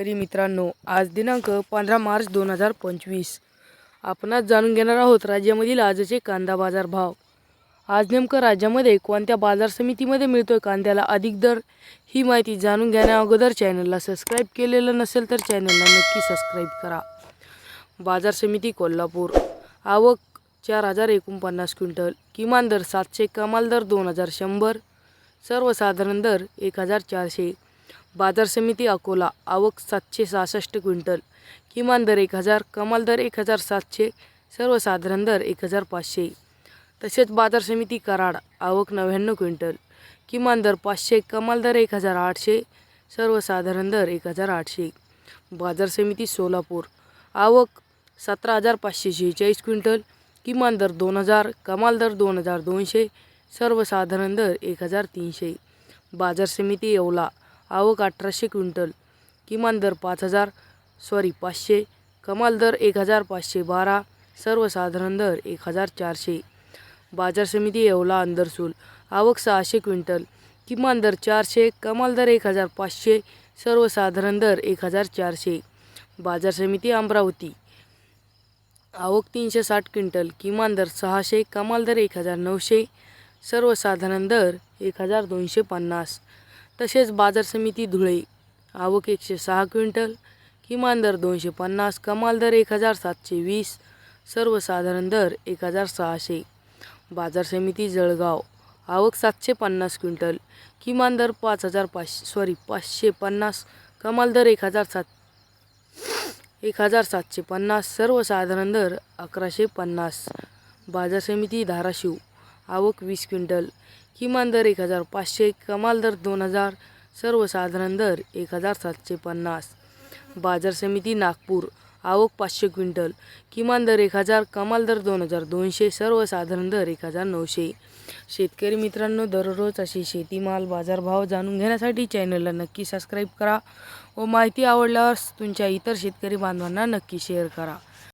तरी मित्रांनो आज दिनांक पंधरा मार्च दोन हजार पंचवीस. आपण जाणून घेणार आहोत राज्यामधील आजचे कांदा बाजार भाव. आज नेमकं राज्यामध्ये कोणत्या बाजार समितीमध्ये मिळतोय कांद्याला अधिक दर ही माहिती जाणून घेण्या अगोदर चॅनलला सबस्क्राईब केलेलं नसेल तर चॅनलला नक्की सबस्क्राईब करा. बाजार समिती कोल्हापूर. आवक चार हजार एकोणपन्नास क्विंटल. किमान दर सातशे कमाल दर दोन हजार शंभर. सर्वसाधारण दर एक हजार चारशे. बाजार समिती अकोला आवक सातशे सहासष्ट क्विंटल किमान दर एक हजार कमाल दर एक हजार सातशे सर्वसाधारण दर एक हजार पाचशे. तसेच बाजार समिती कराड आवक नव्याण्णव क्विंटल किमान दर पाचशे कमाल दर एक हजार आठशे सर्वसाधारण दर एक हजार आठशे. बाजार समिती सोलापूर आवक सतरा हजार पाचशे शेहेचाळीस क्विंटल किमान दर दोन हजार कमाल दर दोन हजार दोनशे सर्वसाधारण दर एक हजार तीनशे. बाजार समिती येवला आवक अठराशे क्विंटल. किमान दर पाच हजार सॉरी पाचशे. कमाल दर एक हजार पाचशे बारा. सर्वसाधारण दर एक हजार चारशे. बाजार समिती येवला अंदरसूल आवक सहाशे क्विंटल. किमान दर चारशे कमाल दर एक हजार पाचशे. सर्वसाधारण दर एक हजार चारशे. बाजार समिती अमरावती. आवक तीनशे साठ क्विंटल. किमान दर सहाशे कमाल दर एक हजार नऊशे. सर्वसाधारण दर एक हजार दोनशे पन्नास. तसेच बाजार समिती धुळे आवक एकशे सहा क्विंटल किमान दर दोनशे पन्नास कमाल दर एक हजार सातशे वीस सर्वसाधारण दर एक हजार सहाशे. बाजार समिती जळगाव आवक सातशे पन्नास क्विंटल किमान दर पाच हजार पाचशे सॉरी पाचशे पन्नास कमाल दर एक हजार सात एक हजार सातशे पन्नास सर्वसाधारण दर अकराशे पन्नास. बाजार समिती धाराशिव आवक वीस क्विंटल. किमान दर एक हजार पाचशे कमाल दर दोन हजार सर्वसाधारण दर एक हजार सातशे पन्नास. बाजार समिती नागपूर आवक पाचशे क्विंटल. किमान दर एक हजार कमाल दर दोन हजार दोनशे सर्वसाधारण दर एक हजार नऊशे. शेतकरी मित्रांनो दररोज असे शेतीमाल बाजारभाव जाणून घेण्यासाठी चॅनलला नक्की सबस्क्राईब करा व माहिती आवडल्यास तुमच्या इतर शेतकरी बांधवांना नक्की शेअर करा.